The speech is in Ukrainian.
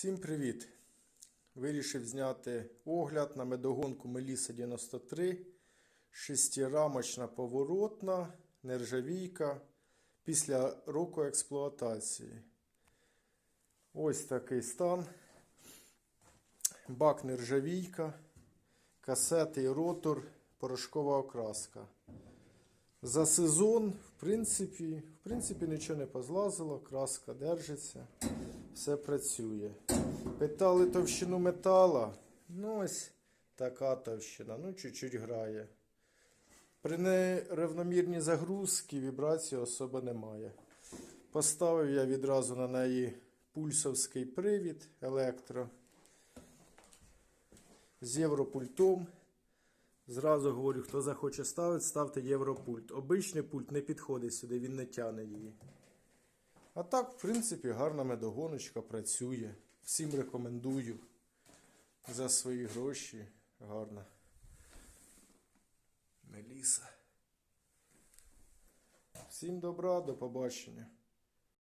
Всім привіт! Вирішив зняти огляд на медогонку Меліса 93. Шестирамочна поворотна, нержавійка після року експлуатації. Ось такий стан. Бак нержавійка, касети ротор, порошкова окраска. За сезон, в принципі, в принципі, нічого не позлазило, краска держиться, все працює. Питали товщину метала. Ну, ось така товщина, ну, чуть-чуть грає. При нерівномірній загрузці вібрації особо немає. Поставив я відразу на неї пульсовський привід електро з європультом. Зразу говорю, хто захоче ставити, ставте європульт. Обичний пульт не підходить сюди, він не тягне її. А так, в принципі, гарна медогоночка працює. Всім рекомендую. За свої гроші. Гарна. Меліса. Всім добра, до побачення.